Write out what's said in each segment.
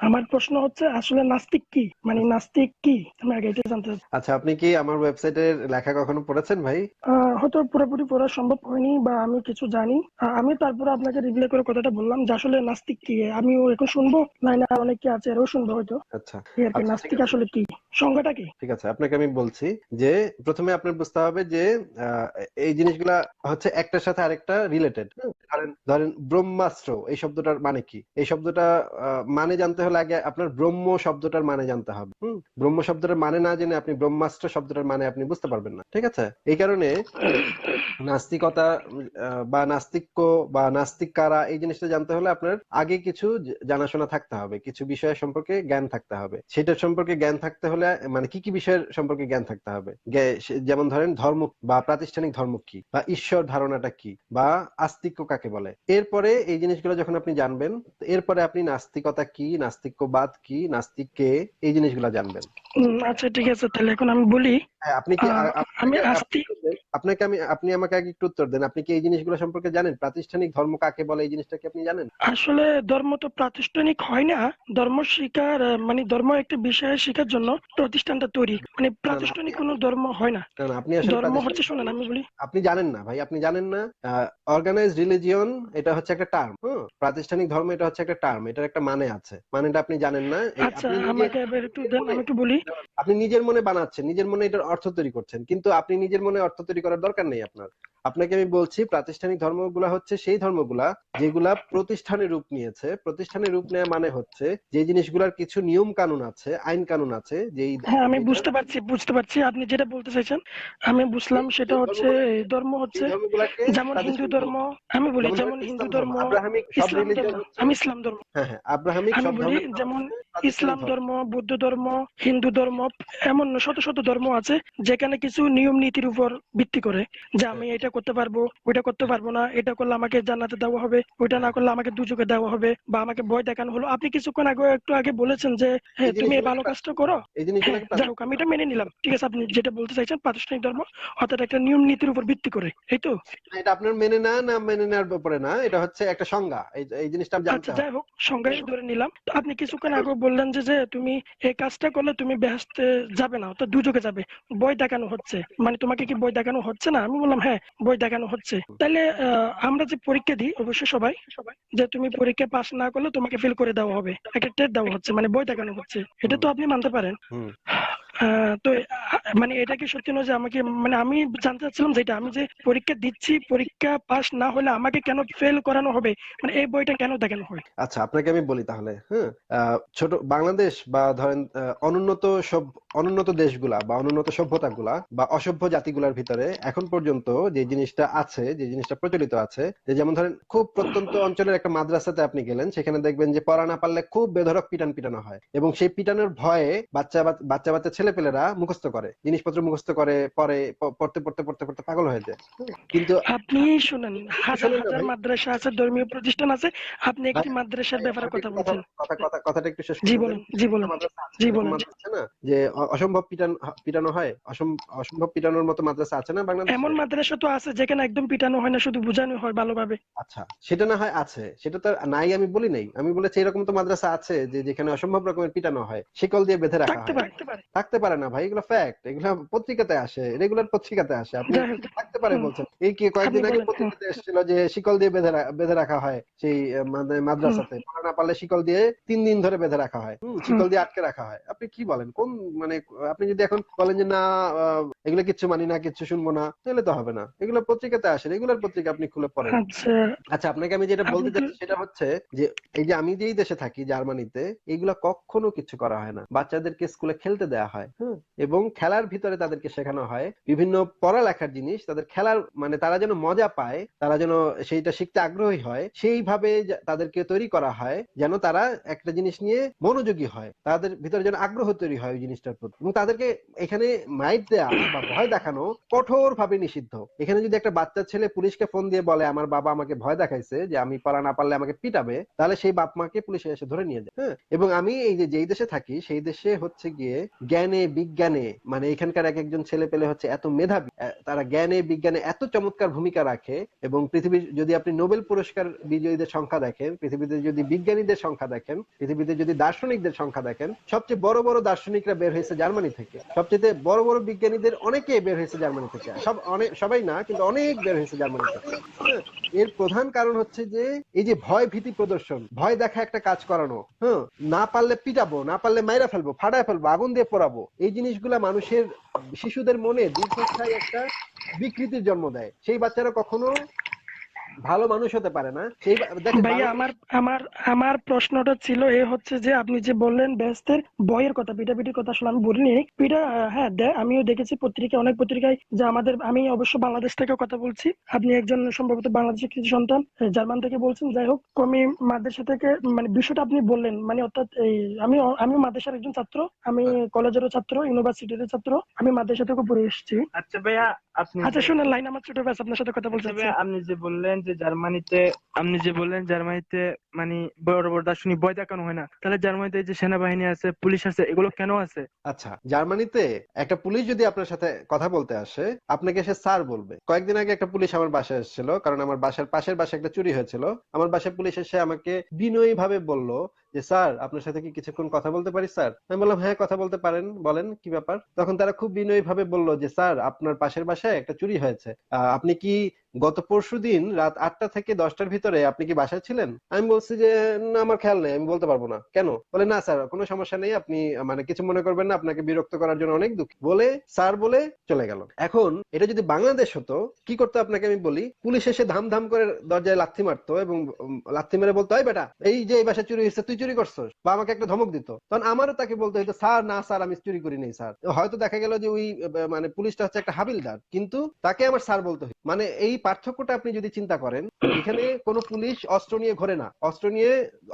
আমার প্রশ্ন হচ্ছে আসলে নাস্তিক কি? মানে নাস্তিক কি? আমি আগে এটা জানতে। আচ্ছা আপনি কি আমার ওয়েবসাইটের লেখা কখনো পড়েছেন ভাই? হয়তো পুরোপুরি পড়া সম্ভব হয়নি বা আমি কিছু জানি। আমি তারপরে আপনাকে রিপ্লাই করে কথাটা বললাম যে আসলে নাস্তিক কি? আমিও এখন শুনব নাই না অনেকে আছে এরাও শুনব হয়তো। আচ্ছা। আচ্ছা, নাস্তিক আসলে কি? সংজ্ঞাটা কি? ঠিক আছে আপনাকে আমি বলছি যে প্রথমে আপনার বুঝতে হবে যে এই জিনিসগুলা হচ্ছে একটার সাথে আরেকটা রিলেটেড ধরেন ধরেন ব্রহ্মাস্ত্র এই শব্দটার মানে কি? এই শব্দটা মানে জানতে হলে আগে আপনার ব্রহ্ম শব্দটার মানে জানতে হবে। হুম? ব্রহ্ম শব্দটার মানে না জেনে আপনি ব্রহ্মাস্ত্র শব্দটার মানে আপনি বুঝতে পারবেন না, ঠিক আছে? এই কারণে নাস্তিকতা বা নাস্তিক্য, বা নাস্তিক কারা এই জিনিসটা জানতে হলে আপনার আগে কিছু জানাশোনা থাকতে হবে, কিছু বিষয় সম্পর্কে জ্ঞান থাকতে হবে। সেটার সম্পর্কে জ্ঞান থাকতে হলে মানে কি কি বিষয়ের সম্পর্কে জ্ঞান থাকতে হবে? যেমন ধরেন ধর্ম বা প্রাতিষ্ঠানিক ধর্ম কি, বা ঈশ্বর ধারণাটা কি, বা আস্তিক্য কাকে বলে? এরপরে এই জিনিসগুলো যখন আপনি জানবেন, এরপরে আপনি নাস্তিকতা কি নাস্তিক্যবাদ কি নাস্তিক কে এই জিনিসগুলো জানবেন। আচ্ছা ঠিক আছে তাহলে এখন আমি বলি হ্যাঁ, আপনি কি আমি আপনাকে- আস্তিক আপনাকে আমি আপনি আমাকে আগে একটু উত্তর দেন আপনি কি এই জিনিসগুলো সম্পর্কে জানেন? প্রাতিষ্ঠানিক ধর্ম কাকে বলে এই জিনিসটা কি আপনি জানেন? আসলে ধর্ম তো প্রাতিষ্ঠানিক হয় না ধর্ম শিকার মানে ধর্ম একটা বিষয় শেখার জন্য প্রতিষ্ঠানটা তৈরি মানে প্রাতিষ্ঠানিক কোনো ধর্ম হয় না। আপনি আসলে ধর্ম হচ্ছে শোনেন আমি বলি আপনি জানেন না ভাই আপনি জানেন না অর্গানাইজ রিলিজিয়ন এটা হচ্ছে একটা টার্ম প্রাতিষ্ঠানিক ধর্ম এটা হচ্ছে একটা টার্ম এটার একটা মানে আছে। মানেটা আপনি জানেন না। আচ্ছা আমাকে এবার একটু দেন আমি একটু বলি। আপনি নিজের মনে বানাচ্ছেন নিজের মনে এটার অর্থ তৈরি করছেন। কিন্তু আপনি নিজের মনে অর্থ তৈরি করার দরকার নেই আপনার। আপনাকে আমি বলছি প্রাতিষ্ঠানিক ধর্মগুলা হচ্ছে সেই ধর্মগুলা যেগুলা প্রতিষ্ঠানে রূপ নিয়েছে। প্রতিষ্ঠানে রূপ নেওয়া মানে হচ্ছে যে জিনিসগুলার কিছু নিয়ম কানুন আছে আইন কানুন আছে যেই হ্যাঁ আমি বুঝতে পারছি বুঝতে পারছি। আপনি যেটা বলতে চাইছেন আমি বুঝলাম সেটা হচ্ছে ধর্ম হচ্ছে যেমন হিন্দু ধর্ম আমি বলি যেমন হিন্দু ধর্ম ইসলাম ধর্ম আমি ইসলাম ধর্ম। হ্যাঁ হ্যাঁ আব্রাহামিক সব বলি ধর্মের যেমন প্রাতিষ্ঠানিক ইসলাম ধর্ম। বৌদ্ধ ধর্ম হিন্দু ধর্ম এমন শত শত ধর্ম আছে যেখানে কিছু নিয়ম নীতির উপর ভিত্তি করে যে আমি এটা করতে পারব ওইটা করতে পারব না এটা করলে আমাকে জান্নাতে দেওয়া হবে ওইটা না করলে আমাকে দুচোখে দেওয়া হবে বা আমাকে ভয় দেখানো হলো। আপনি কিছুক্ষণ আগে একটু আগে বলেছেন যে হ্যাঁ তুমি এই ভালো কাজটা করো। হ্যাঁ যাই হোক আমি এটা মেনে নিলাম। ঠিক আছে আপনি যেটা বলতে চাইছেন প্রাতিষ্ঠানিক ধর্ম অর্থাৎ একটা নিয়ম নীতির উপর ভিত্তি করে এই তো? এটা আপনার মেনে না না মেনে নেওয়ার ব্যাপারে না এটা হচ্ছে একটা সংজ্ঞা। এই জিনিসটা জানতে আচ্ছা যাই হোক সংজ্ঞায় ধরে নিলাম। তো আপনি কিছুক্ষণ আগে বললেন যে তুমি এই কাজটা করলে তুমি বেহেস্তে যাবে না তো দুজকে যাবে। বই দেখানো হচ্ছে। মানে তোমাকে কি বই দেখানো হচ্ছে না? আমি বললাম হ্যাঁ বই দেখানো হচ্ছে। তাহলে আমরা যে পরীক্ষা দিই, অবশ্যই সবাই সবাই যে তুমি পরীক্ষা পাস না করলে তোমাকে ফেল করে দেওয়া হবে। একটা টেট দেওয়া হচ্ছে মানে বই দেখানো হচ্ছে। এটা তো আপনি মানতে পারেন। তো মানে এটা কি সত্যি নয় যে আমাকে মানে আমি জানতে চাচ্ছিলাম যেটা, আমি যে পরীক্ষা দিচ্ছি, পরীক্ষা পাস না হলে আমাকে কেন ফেল করানো হবে? মানে এই বইটা কেন দেখানো হয়? আচ্ছা আপনাকে আমি বলি তাহলে হ্যাঁ ছোট, বাংলাদেশ বা ধরেন অনুন্নত সব, অনুন্নত দেশগুলা বা অনুন্নত সভ্যতাগুলা বা অসভ্য জাতিগুলার ভিতরে এখন পর্যন্ত যে জিনিসটা আছে, যে জিনিসটা প্রচলিত আছে, যে যেমন ধরেন খুব প্রত্যন্ত অঞ্চলের একটা মাদ্রাসাতে আপনি গেলেন, সেখানে দেখবেন যে পড়া না পারলে খুব বেধড়ক পিটান পিটানো হয় এবং সেই পিটানোর ভয়ে বাচ্চা বাচ্চা বাচ্চা ছেলেপেলেরা মুখস্থ করে জিনিসপত্র মুখস্থ করে পরে পড়তে পড়তে পড়তে পড়তে পাগল হয়ে যায়। কিন্তু আপনি শুনুন হাজার হাজার মাদ্রাসা আছে ধর্মীয় প্রতিষ্ঠান আছে আপনি একটি মাদ্রাসার ব্যাপারে কথা বলছেন। কথা কথা কথাটা একটু শেষ জি করতে বলুন দেন। জি বলুন মাদ্রাসা আছে, জি এরকম বলুন। মাদ্রাসা আছে না? যে অসম্ভব পিটান পিটানো হয় অসম্ভব পিটানোর মতো মাদ্রাসা আছে না বাংলাদেশে? এমন মাদ্রাসা তো আছে যেখানে একদম পিটানো হয় না শুধু বোঝানো হয় ভালোভাবে। আচ্ছা সেটা না হয় আছে সেটা তো নাই আমি বলি নাই। আমি বলেছি এরকম তো মাদ্রাসা আছে যে যেখানে অসম্ভব রকমের পিটানো হয় শিকল দিয়ে বেঁধে রাখা থাকতে পারে থাকতে পারে না ভাই এগুলো ফ্যাক্ট এগুলো পত্রিকাতে আসে রেগুলার পত্রিকাতে আসে। আপনি থাকতে পারে বলছেন। এই কি কয়েকদিন আগে পত্রিকাতে এসেছিল যে শিকল দিয়ে বেঁধে বেঁধে রাখা হয় সেই আহ, মাদ্রাসাতে। পড়া না পারলে শিকল দিয়ে তিন দিন ধরে বেঁধে রাখা হয়। শিকল দিয়ে আটকে রাখা হয়। আপনি কি বলেন? কোন মানে আপনি যদি এখন বলেন যে না এগুলো কিচ্ছু মানি না কিচ্ছু শুনব না তাহলে তো হবে না। এগুলো পত্রিকাতে আসে রেগুলার পত্রিকা আপনি খুলে পড়েন। আচ্ছা। আচ্ছা আপনাকে আমি যেটা বলতে চাচ্ছি সেটা হচ্ছে যে এই যে আমি যেই দেশে থাকি জার্মানিতে এগুলা কখনো কিছু করা হয় না। বাচ্চাদেরকে স্কুলে খেলতে দেওয়া হয়। হ্যাঁ। এবং খেলার ভিতরে তাদেরকে শেখানো হয়। বিভিন্ন পড়ালেখার জিনিস তাদের খেলার মানে তারা যেন মজা পায় তারা যেন সেইটা শিখতে আগ্রহী হয় সেইভাবে তাদেরকে তৈরি করা হয় যেন তারা একটা জিনিস নিয়ে মনোযোগী হয়। তাদের ভিতরে যেন আগ্রহ তৈরি হয় ওই জিনিসটার প্রতি। এবং তাদেরকে এখানে মাইট দেয়া বা ভয় দেখানো কঠোর ভাবে নিষিদ্ধ। এখানে যদি একটা বাচ্চা ছেলে পুলিশকে ফোন দিয়ে বলে আমার বাবা আমাকে ভয় দেখাইছে যে আমি পড়া না পারলে আমাকে পিটাবে তাহলে সেই বাপ মাকে পুলিশে এসে ধরে নিয়ে যায়। হ্যাঁ? এবং আমি এই যে যেই দেশে থাকি সেই দেশে হচ্ছে গিয়ে জ্ঞানে বিজ্ঞানে মানে এখানকার এক একজন ছেলে পেলে হচ্ছে এত মেধাবী তারা জ্ঞানে, বিজ্ঞানে এত চমৎকার ভূমিকা রাখে এবং পৃথিবীর যদি আপনি নোবেল পুরস্কার বিজয়ীদের সংখ্যা দেখেন, পৃথিবীতে যদি বিজ্ঞানীদের সংখ্যা দেখেন, পৃথিবীতে যদি দার্শনিকদের সংখ্যা দেখেন, সবচেয়ে বড় বড় দার্শনিকরা বের হয়েছে জার্মানি থেকে। সবচেয়ে বড় বড় বিজ্ঞানীদের অনেকে বের হয়েছে জার্মানি থেকে। সব অনেক সবাই না, কিন্তু অনেক বের হয়েছে জার্মানি থেকে। এর প্রধান কারণ হচ্ছে যে, এই যে ভয় ভীতি প্রদর্শন, ভয় দেখা একটা কাজ করানো হ্যাঁ না পারলে পিটাবো, না পারলে মাইরা ফেলব, ফাটায় ফেলব, আগুন দিয়ে পোড়াবো এই জিনিসগুলা মানুষের শিশুদের মনে দীর্ঘস্থায়ী একটা বিকৃতির জন্ম দেয়। সেই বাচ্চারা কখনো ভালো মানুষ হতে পারে না। সেই দেখেন ভাইয়া আমার আমার আমার প্রশ্নটা ছিল এ হচ্ছে যে আপনি যে বললেন বেহেস্তের বইয়ের কথা পিটাপিটির কথা আসলে আমি বলিনি। পিটা হ্যাঁ আমিও দেখেছি পত্রিকায় অনেক পত্রিকায় যে আমাদের আমি অবশ্য বাংলাদেশ থেকে কথা বলছি। আপনি একজন সম্ভবত বাংলাদেশের কিছু সন্তান জার্মান থেকে বলছেন। যাই হোক আমি মাদ্রাসা থেকে মানে বিষয়টা আপনি বললেন মানে অর্থাৎ এই আমি আমি মাদ্রাসার একজন ছাত্র আমি কলেজেরও ছাত্র ইউনিভার্সিটির ছাত্র আমি মাদ্রাসা থেকে পড়ে এসেছি। আচ্ছা ভাইয়া আপনি আচ্ছা শুনেন লাইন আমার ছোট ভাই আপনার সাথে কথা আচ্ছা ভাইয়া, আপনি যে বললেন যে জার্মানিতে, আপনি যে বললেন জার্মানিতে মানে বড় বড় দার্শনিক বই দেখানো হয় না, তাহলে জার্মানিতে যে সেনাবাহিনী আছে, পুলিশ আছে, এগুলো কেন আছে? আচ্ছা জার্মানিতে একটা পুলিশ যদি আপনার সাথে কথা বলতে আসে, আপনাকে সে স্যার বলবে। কয়েকদিন আগে একটা পুলিশ আমার বাসায় এসেছিল, কারণ আমার বাসার পাশের বাসায় একটা চুরি হয়েছিল। আমার বাসায় পুলিশ এসে আমাকে বিনয়ী ভাবে বলল যে, স্যার, আপনার সাথে কি কিছুক্ষণ কথা বলতে পারি, স্যার? আমি বললাম হ্যাঁ কথা বলতে পারেন, বলেন, কি ব্যাপার? তখন তারা খুব বিনয়ী ভাবে বলল যে, স্যার, আপনার পাশের বাসায় একটা চুরি হয়েছে। আপনি কি গত পরশু দিন রাত আটটা থেকে দশটার ভিতরে আপনি কি বাসায় ছিলেন? আমি বলছি যে, না, আমার খেয়াল নেই, আমি বলতে পারব না। কেন? বলে, না, স্যার, কোনো সমস্যা নেই, আপনি মানে কিছু মনে করবেন না, আপনাকে বিরক্ত করার জন্য অনেক দুঃখ। বলে, স্যার বলে চলে গেল। এখন এটা যদি বাংলাদেশ হতো, কি করতো আপনাকে আমি বলি? পুলিশ এসে ধাম ধাম করে দরজায় লাথি মারতো এবং লাথি মেরে বলতো, এই বেটা, এই যে, এই বাসায় চুরি হয়েছে, তুই চুরি করছস বা আমাকে একটা ধমক দিত। তখন আমারও তাকে বলতে হতো স্যার, না, স্যার, আমি চুরি করি নাই, স্যার। হয়তো দেখা গেল যে ওই মানে পুলিশটা হচ্ছে একটা হাবিলদার। কিন্তু তাকে আমার স্যার বলতে হয় মানে এই পার্থক্যটা আপনি যদি চিন্তা করেন, এখানে কোনো পুলিশ অস্ত্র নিয়ে ঘোরে না, অস্ত্র নিয়ে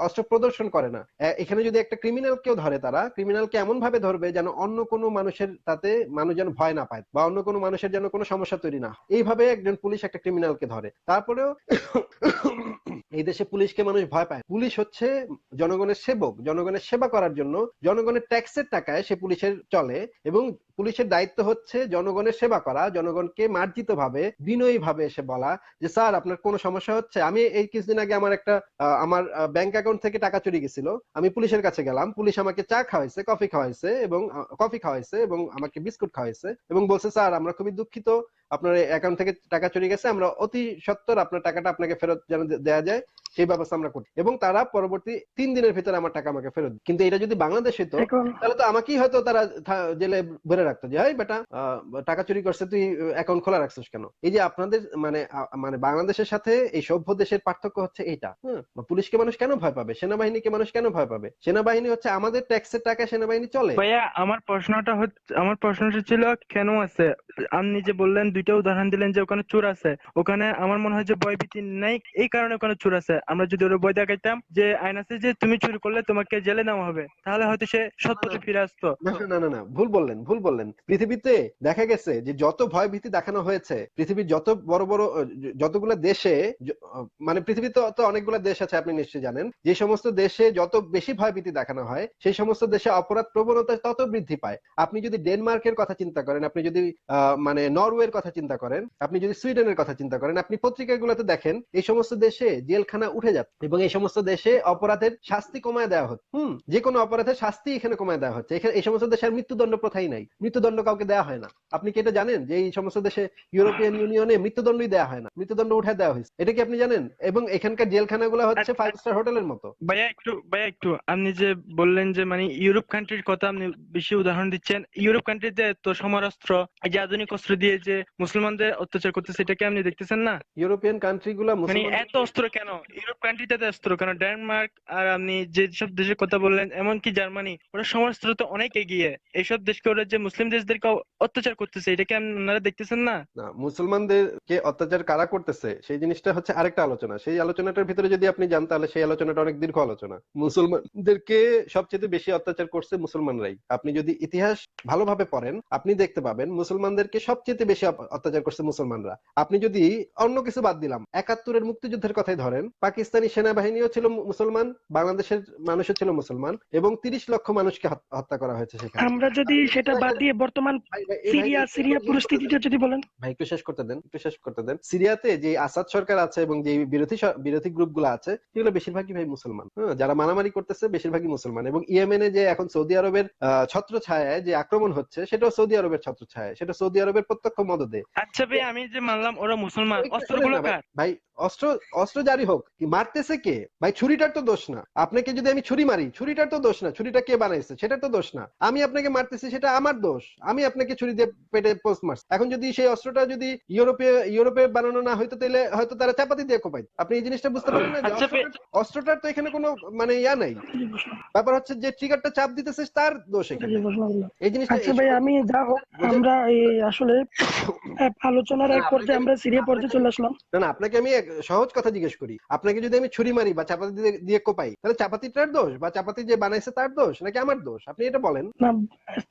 অস্ত্র প্রদর্শন করে না। এখানে যদি একটা ক্রিমিনাল কেও ধরে তারা ক্রিমিনালকে এমন ভাবে ধরবে যেন অন্য কোনো মানুষের তাতে মানুষ যেন ভয় না পায় বা অন্য কোনো মানুষের যেন কোনো সমস্যা তৈরি না এইভাবে একজন পুলিশ একটা ক্রিমিনালকে ধরে। তারপরেও এই দেশে পুলিশকে মানুষ ভয় পায়। পুলিশ হচ্ছে জনগণের সেবক, জনগণের সেবা করার জন্য জনগণের ট্যাক্সের টাকায় সে পুলিশের চলে এবং পুলিশের দায়িত্ব হচ্ছে জনগণের সেবা করা, জনগণকে মার্জিত ভাবে বিনয়ী ভাবে এসে বলা যে, স্যার, আপনার কোনো সমস্যা হচ্ছে? আমি এই কিছুদিন আগে আমার একটা আমার ব্যাংক অ্যাকাউন্ট থেকে টাকা চুরি গেছিল। আমি পুলিশের কাছে গেলাম। পুলিশ আমাকে চা খাওয়াইছে, কফি খাওয়াইছে এবং কফি খাওয়াইছে এবং আমাকে বিস্কুট খাওয়াইছে এবং বলছে, স্যার, আমরা খুবই দুঃখিত। আপনার অ্যাকাউন্ট থেকে টাকা চুরি গেছে আমরা অতি সত্তর আপনার টাকাটা আপনাকে ফেরত যেন দে- দেয়া যায় সেই ব্যবস্থা আমরা করি। এবং তারা পরবর্তী তিন দিনের ভিতরে আমার টাকা আমাকে ফেরত কিন্তু এটা যদি বাংলাদেশ এখন তাহলে তো আমাকেই হয়তো তারা জেলে ভরে রাখতো যে এই বেটা টাকা চুরি করছে তুই অ্যাকাউন্ট খোলা রাখছিস কেন? এই যে আপনাদের মানে মানে বাংলাদেশের সাথে এই সভ্য দেশের পার্থক্য হচ্ছে এইটা হ্যাঁ? পুলিশকে মানুষ কেন ভয় পাবে? সেনাবাহিনীকে মানুষ কেন ভয় পাবে? সেনাবাহিনী হচ্ছে আমাদের ট্যাক্সের টাকা সেনাবাহিনী চলে। ভাইয়া আমার প্রশ্নটা হচ্ছে আমার প্রশ্নটা ছিল কেন আছে? আপনি যে বললেন দুইটা উদাহরণ দিলেন যে ওখানে চোর আছে। ওখানে আমার মনে হয় যে ভয় ভীতি নাই এই কারণে ওখানে চোর আছে। আমরা যদি ওরা ভয় দেখাইতাম যে আইন আছে যে তুমি চুরি করলে তোমাকে জেলে নেওয়া হবে তাহলে হয়তো সে পথে ফিরে আসতো। না না, না ভুল বললেন ভুল বললেন। পৃথিবীতে দেখা গেছে যে যত ভয় ভীতি দেখানো হয়েছে পৃথিবীর যত বড় বড় যতগুলো দেশে মানে পৃথিবীতে তো অনেকগুলো দেশ আছে আপনি নিশ্চয়ই জানেন। যে সমস্ত দেশে যত বেশি ভয় ভীতি দেখানো হয় সেই সমস্ত দেশে অপরাধ প্রবণতা তত বৃদ্ধি পায়। আপনি যদি ডেনমার্কের কথা চিন্তা করেন আপনি যদি মানে নরওয়ের কথা চিন্তা করেন, আপনি যদি সুইডেনের কথা চিন্তা করেন, আপনি পত্রিকাগুলোতে দেখেন, এই সমস্ত দেশে জেলখানা উঠে যাচ্ছে এবং এই সমস্ত দেশে অপরাধের শাস্তি কমায় দেওয়া হচ্ছে। হুম, যে কোনো অপরাধের শাস্তি এখানে কমায় দেওয়া হচ্ছে। এখানে এই সমস্ত দেশে আর মৃত্যুদণ্ড প্রথাই নাই। মৃত্যুদণ্ড কাউকে দেওয়া হয় না। আপনি কি এটা জানেন যে এই সমস্ত দেশে ইউরোপিয়ান ইউনিয়নে মৃত্যুদণ্ডই দেওয়া হয় না? মৃত্যুদণ্ড উঠে দেওয়া হয়েছে। এটা কি আপনি জানেন? এবং এখানকার জেলখানাগুলো হচ্ছে। ফাইভ স্টার হোটেলের মতো। ভাইয়া একটু ভাইয়া একটু, আপনি যে বললেন যে মানে ইউরোপ কান্ট্রির কথা আপনি বেশি উদাহরণ দিচ্ছেন। ইউরোপ কান্ট্রিতে তো সমরাস্ত্র, এই যে আধুনিক অস্ত্র দিয়ে যে মুসলমানদের অত্যাচার করতেছে এটা কি আপনি দেখতেছেন না? ইউরোপিয়ান কান্ট্রিগুলো মানে এত অস্ত্র কেন? ইউরোপ কান্ট্রিতে এত অস্ত্র কেন? ডেনমার্ক আর আপনি যে সব দেশের কথা বললেন এমনকি জার্মানি ওরা সমরাস্ত্র তো অনেক এগিয়ে। এইসব দেশকে ওরা যে মুসলিম দেশদেরকে অত্যাচার করতেছে এটা কি আপনারা দেখতেছেন না? না মুসলমানদেরকে অত্যাচার কারা করতেছে সেই জিনিসটা হচ্ছে আরেকটা আলোচনা। সেই আলোচনাটার ভিতরে যদি আপনি যান তাহলে সেই আলোচনাটা অনেক দীর্ঘ আলোচনা। মুসলমানদেরকে সবচেয়ে বেশি অত্যাচার করছে মুসলমানরাই। আপনি যদি ইতিহাস ভালোভাবে পড়েন আপনি দেখতে পাবেন মুসলমানদেরকে সবচেয়ে বেশি অত্যাচার করছে মুসলমানরা। আপনি যদি অন্য কিছু বাদ দিলাম একাত্তরের মুক্তিযুদ্ধের কথাই ধরেন পাকিস্তানি সেনাবাহিনীও ছিল মুসলমান বাংলাদেশের মানুষও ছিল মুসলমান এবং তিরিশ লক্ষ মানুষকে হত্যা করা হয়েছে সেখানে। আমরা যদি সেটা বাদ দিয়ে বর্তমান সিরিয়া সিরিয়া পরিস্থিতিটা যদি বলেন। ভাই একটু শেষ করতে দেন একটু শেষ করতে দেন। সিরিয়াতে যে আসাদ সরকার আছে এবং যে বিরোধী বিরোধী গ্রুপগুলো আছে সেগুলো বেশিরভাগই ভাই মুসলমান। হ্যাঁ, যারা মারামারি করতেছে বেশিরভাগই মুসলমান। এবং ইয়েমেনে যে এখন সৌদি আরবের ছত্র ছায়ায় যে আক্রমণ হচ্ছে সেটাও সৌদি আরবের ছত্র ছায়ায় সেটা সৌদি আরবের প্রত্যক্ষ মদদে আচ্ছা ভাই আমি যে মানলাম ওরা মুসলমান। অস্ত্রগুলো কার? ভাই অস্ত্র অস্ত্র জারি হোক। কি মারতেছে কে? ভাই ছুরিটার তো দোষ না। আপনাকে যদি আমি ছুরি মারি ছুরিটার তো দোষ না। ছুরিটা কে বানাইছে? সেটার তো দোষ না। আমি আপনাকে মারতেছি সেটা আমার দোষ। আমি আপনাকে ছুরি দিয়ে পেটে পোস্ট মারছি। এখন যদি সেই অস্ত্রটা যদি ইউরোপে ইউরোপে বানানো না হয়তো তাহলে হয়তো তারা চাপাতি দিয়ে কোপাই। আপনি এই জিনিসটা বুঝতে পারেন না আচ্ছা, অস্ত্রটার- তো এখানে কোনো মানে ইয়া নাই। ব্যাপার হচ্ছে যে ট্রিগারটা চাপ দিতেছে তার দোষ এখানে। এই জিনিসটা আচ্ছা ভাই আমি যা হোক আমরা এই আসলে আলোচনার এক পর্যায়ে আমরা সিরিয়া পর্যায়ে চলে আসলাম। না না আপনাকে আমি সহজ কথা জিজ্ঞেস করি আপনাকে যদি আমি ছুরি মারি বা চাপাতি দিয়ে দিয়ে কোপাই তাহলে চাপাতিটার দোষ বা চাপাতি যে বানাইছে তার দোষ নাকি আমার দোষ? আপনি এটা বলেন। না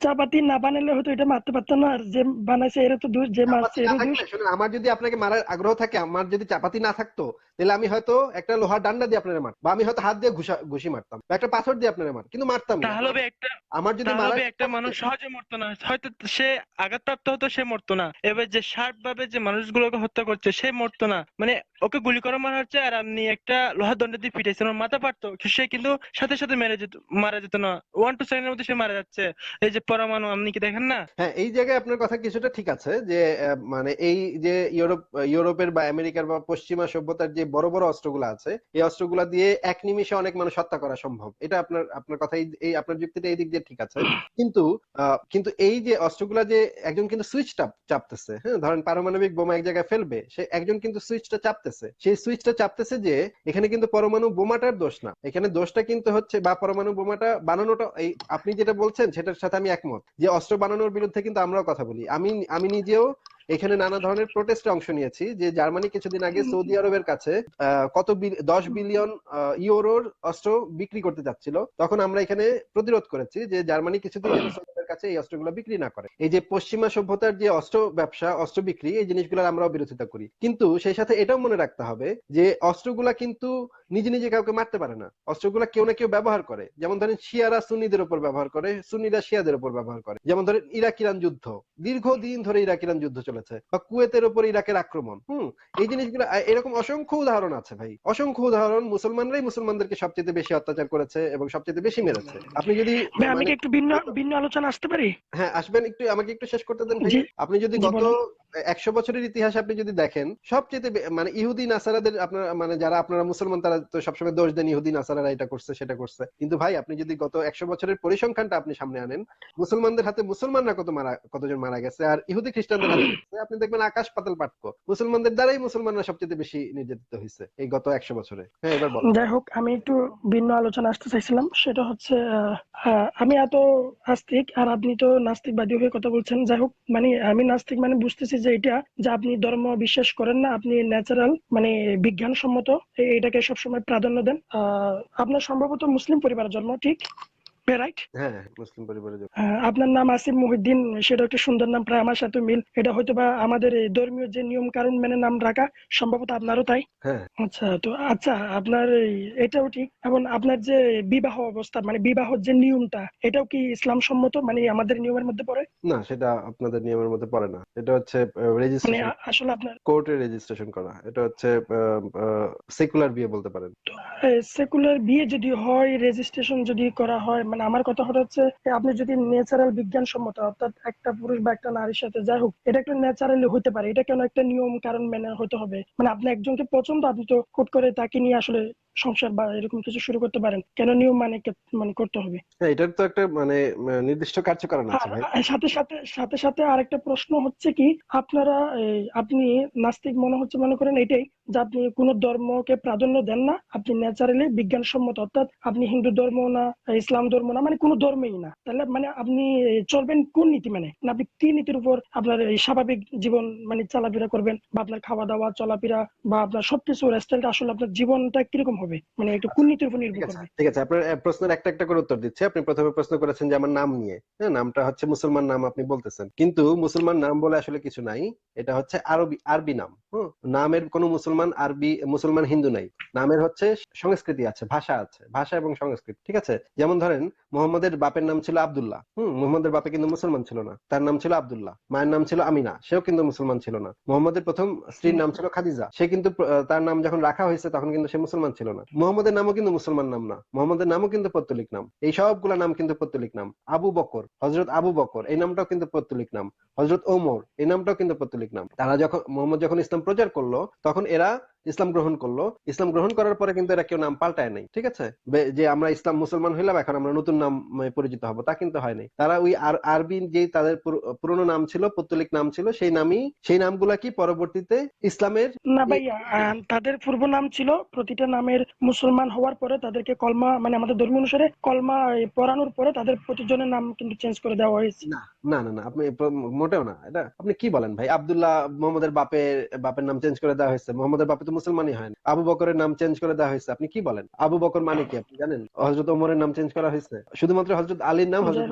চাপাতি না বানালে হয়তো এটা মারতে পারতাম না আর যে বানাইছে এর তো দোষ যে মারছে এর দোষ শুনুন, আমার যদি আপনাকে মারার আগ্রহ থাকে আমার যদি চাপাতি না থাকতো তাহলে আমি হয়তো একটা লোহার ডান্ডা দিয়ে আপনার মারতাম বা আমি হয়তো হাত দিয়ে ঘুষা ঘুষি মারতাম বা একটা পাথর দিয়ে আপনার মার কিন্তু মারতাম না। তাহলে একটা আমার যদি মারার একটা মানুষ সহজে মরতো না হয়তো সে আঘাতপ্রাপ্ত হতো সে মরতো না এবার যে শার্প ভাবে যে মানুষগুলোকে হত্যা করছে সে মরতো না মানে ওকে গুলি করে মারা হচ্ছে আর আপনি একটা লোহার দণ্ড দিয়ে পিটাইছেন, ওর মাথা পারতো। সে কিন্তু সাথে সাথে মেরে যেত মারা যেত না। ওয়ান টু সেকেন্ডের মধ্যে সে মারা যাচ্ছে। এই যে পরমাণু, আপনি কি দেখেন না? হ্যাঁ এই জায়গায় আপনার কথা কিছুটা ঠিক আছে যে মানে এই যে ইউরোপ, ইউরোপের বা আমেরিকার বা পশ্চিমা সভ্যতার যে বড় বড় অস্ত্রগুলো আছে, এই অস্ত্রগুলা দিয়ে এক নিমিষে অনেক মানুষ হত্যা করা সম্ভব। এটা আপনার আপনার কথা এই- আপনার যুক্তিটা এই দিক দিয়ে ঠিক আছে। কিন্তু কিন্তু এই যে অস্ত্রগুলা যে একজন কিন্তু সুইচ চাপ চাপতেছে হ্যাঁ ধরেন পারমাণবিক বোমা এক জায়গায় ফেলবে, সে একজন কিন্তু সুইচটা চাপতেছে। সেই সুইচটা চাপতেছে যে, এখানে কিন্তু পরমাণু বোমাটার দোষ না। এখানে দোষটা কিন্তু হচ্ছে বা পরমাণু বোমাটা বানানোটা, এই আপনি যেটা বলছেন, সেটার সাথে আমি একমত। যে অস্ত্র বানানোর বিরুদ্ধে কিন্তু আমরাও কথা বলি। আমি আমি নিজেও এখানে নানা ধরনের প্রোটেস্টে অংশ নিয়েছি যে জার্মানি কিছুদিন আগে সৌদি আরবের কাছে কত দশ বিলিয়ন ইউরোর অস্ত্র বিক্রি করতে যাচ্ছিল তখন আমরা এখানে প্রতিরোধ করেছি যে জার্মানি কিছুদিন কাছে এই অস্ত্রগুলো বিক্রি না করে। এই যে পশ্চিমা সভ্যতার যে অস্ত্র ব্যবসা অস্ত্র বিক্রি এই জিনিসগুলোর আমরাও বিরোধিতা করি। কিন্তু সেই সাথে এটাও মনে রাখতে হবে যে অস্ত্রগুলা কিন্তু নিজে নিজে কাউকে মারতে পারে না। অস্ত্রগুলা কেউ না কেউ ব্যবহার করে। যেমন ধরেন শিয়ারা সুন্নিদের উপর ব্যবহার করে সুন্নিরা শিয়াদের উপর ব্যবহার করে। যেমন ধরেন ইরাক ইরান যুদ্ধ। দীর্ঘদিন ধরে ইরাক ইরান যুদ্ধ চলেছে। বা কুয়েতের উপর ইরাকের আক্রমণ। হুম এই জিনিসগুলো এরকম অসংখ্য উদাহরণ আছে ভাই। অসংখ্য উদাহরণ মুসলমানরাই মুসলমানদেরকে সবচেয়ে বেশি অত্যাচার করেছে এবং সবচেয়ে বেশি মেরেছে। আপনি যদি আমি মানে- একটু ভিন্ন ভিন্ন আলোচনা আসতে পারি? হ্যাঁ আসবেন একটু আমাকে একটু শেষ করতে দেন ভাই। আপনি যদি গত একশো বছরের ইতিহাস আপনি যদি দেখেন সবচেয়ে মানে ইহুদি নাসারাদের আপনার মানে যারা আপনারা মুসলমান তারা তো সবসময় দোষ দেন ইহুদি, নাসারারা এটা করছে, সেটা করছে। কিন্তু ভাই, আপনি যদি গত একশো বছরের পরিসংখ্যানটা আপনি সামনে আনেন, মুসলমানদের হাতে মুসলমানরা কত মারা, কতজন মারা গেছে, আর ইহুদি খ্রিস্টানদের হাতে আপনি দেখবেন আকাশ পাতাল পার্থক্য মুসলমানদের দ্বারাই মুসলমানরা সবচেয়ে বেশি নির্যাতিত হয়েছে এই গত একশো বছরে। হ্যাঁ এবার বলো। যাই হোক, আমি একটু ভিন্ন আলোচনা আসতে চাইছিলাম। সেটা হচ্ছে আমি এত আস্তিক আর আপনি তো নাস্তিকবাদী হয়ে কথা বলছেন। যাই হোক মানে আমি নাস্তিক মানে বুঝতেছি যে এটা যে আপনি ধর্ম বিশ্বাস করেন না, আপনি ন্যাচারাল মানে বিজ্ঞানসম্মত এটাকে সবসময় প্রাধান্য দেন। আপনার সম্ভবত মুসলিম পরিবারের জন্ম ঠিক? রাইট হ্যাঁ মুসলিম। আহ, আপনার নাম আসিফ মুহিদ্দিন সেটা একটা সুন্দর নাম প্রায় আমার সাথে মিল। এটা হয়তো বা আমাদের এই ধর্মীয় যে নিয়ম কানুন মেনে নাম রাখা সম্ভবত আপনারও তাই। হ্যাঁ। আচ্ছা তো আচ্ছা আপনার এটাও ঠিক। এবং আপনার যে বিবাহ অবস্থা মানে বিবাহর যে নিয়মটা এটাও কি ইসলাম সম্মত? মানে আমাদের নিয়মের মধ্যে পড়ে? না সেটা আপনাদের নিয়মের মধ্যে পড়ে না। এটা হচ্ছে মানে রেজিস্ট্রেশন আসলে আপনার কোর্টে রেজিস্ট্রেশন করা। এটা হচ্ছে সেকুলার বিয়ে বলতে পারেন। সেকুলার বিয়ে যদি হয় রেজিস্ট্রেশন যদি করা হয় মানে আমার কথা হচ্ছে আপনি যদি ন্যাচারাল বিজ্ঞান সম্মত অর্থাৎ একটা পুরুষ বা একটা নারীর সাথে যাই হোক, এটা একটা ন্যাচারালি হতে পারে। এটা কেন একটা নিয়ম কারণ মেনে হতে হবে? মানে আপনি একজনকে পছন্দ আপনি তো হুট করে তাকে নিয়ে আসলে সংসার বা এরকম কিছু শুরু করতে পারেন। কেন নিয়ম মানে মানে করতে হবে? হ্যাঁ এটার তো একটা মানে নির্দিষ্ট কার্যকারণ আছে ভাই। সাথে সাথে সাথে সাথে আরেকটা প্রশ্ন হচ্ছে কি আপনারা আপনি নাস্তিক মনে হচ্ছে মনে করেন এটাই যে আপনি কোনো ধর্মকে প্রাধান্য দেন না আপনি ন্যাচারালি বিজ্ঞানসম্মত অর্থাৎ আপনি হিন্দু ধর্ম না ইসলাম ধর্ম না মানে কোনো ধর্মেই না। তাহলে মানে আপনি চলবেন কোন নীতি মানে? আপনি কি নীতির উপর আপনার স্বাভাবিক জীবন মানে চলাফেরা করবেন বা আপনার খাওয়া দাওয়া চলাফেরা বা আপনার সবকিছু স্টাইলটা আসলে আপনার জীবনটা কীরকম হবে? হবে মানে একটু কোন উপর নির্ভর করবে। ঠিক আছে। আপনার প্রশ্নের একটা একটা করে উত্তর দিচ্ছে। আপনি প্রথমে প্রশ্ন করেছেন যে আমার নাম নিয়ে। হ্যাঁ নামটা হচ্ছে মুসলমান নাম আপনি বলতেছেন। কিন্তু মুসলমান নাম বলে আসলে কিছু নাই। এটা হচ্ছে আরবি আরবি নাম। নামের কোনো মুসলমান আরবি মুসলমান হিন্দু নাই। নামের হচ্ছে সংস্কৃতি আছে ভাষা আছে ভাষা এবং সংস্কৃতি ঠিক আছে? যেমন ধরেন মোহাম্মদের বাপের নাম ছিল আব্দুল্লাহ। হুম মোহাম্মদের বাপে কিন্তু মুসলমান ছিল না। তার নাম ছিল আব্দুল্লাহ। মায়ের নাম ছিল আমিনা। সেও কিন্তু মুসলমান ছিল না। মোহাম্মদের প্রথম স্ত্রীর নাম ছিল খাদিজা। সে কিন্তু তার নাম যখন রাখা হয়েছে তখন কিন্তু সে মুসলমান ছিল না। মোহাম্মদের নামও কিন্তু মুসলমান নাম না। মোহাম্মদের নামও কিন্তু পত্তলিক নাম। এই সবগুলা নাম কিন্তু পত্তলিক নাম। আবু বকর হজরত আবু বকর, এই নামটাও কিন্তু পত্তলিক নাম। হজরত ওমর, এই নামটাও কিন্তু পত্তলিক নাম। তারা যখন, মোহাম্মদ যখন ইসলাম প্রচার করল, তখন এরা ইসলাম গ্রহণ করল। ইসলাম গ্রহণ করার পরে কিন্তু এরা কেউ নাম পাল্টায় নাই ঠিক আছে? যে আমরা ইসলাম মুসলমান হইলাম এখন আমরা নতুন নাম পরিচিত হব তা কিন্তু হয় নাই। তারা ওই আরবি যে তাদের পুরনো নাম ছিল পত্তলিক নাম ছিল সেই নামই সেই নামগুলা কি পরবর্তীতে ইসলামের না ভাইয়া তাদের পূর্ব নাম ছিল প্রতিটা নামের মুসলমান হওয়ার পরে তাদেরকে কলমা মানে আমাদের ধর্ম অনুসারে কলমা পড়ানোর পরে তাদের প্রতিজনের নাম কিন্তু চেঞ্জ করে দেওয়া হয়েছে। না না না না আপনি মোটেও না এটা আপনি কি বলেন ভাই? আব্দুল্লাহ মোহাম্মদের বাপের বাপের নাম চেঞ্জ করে দেওয়া হয়েছে মোহাম্মদের বাপে তো মুসলমানই হয় না। আবু বকরের নাম চেঞ্জ করে দেওয়া হয়েছে। আপনি কি বলেন? আবু বকর মানে কি? আপনি জানেন? হজরত ওমরের নাম চেঞ্জ করা হয়েছে? শুধুমাত্র হজরত আলীর নাম হজরত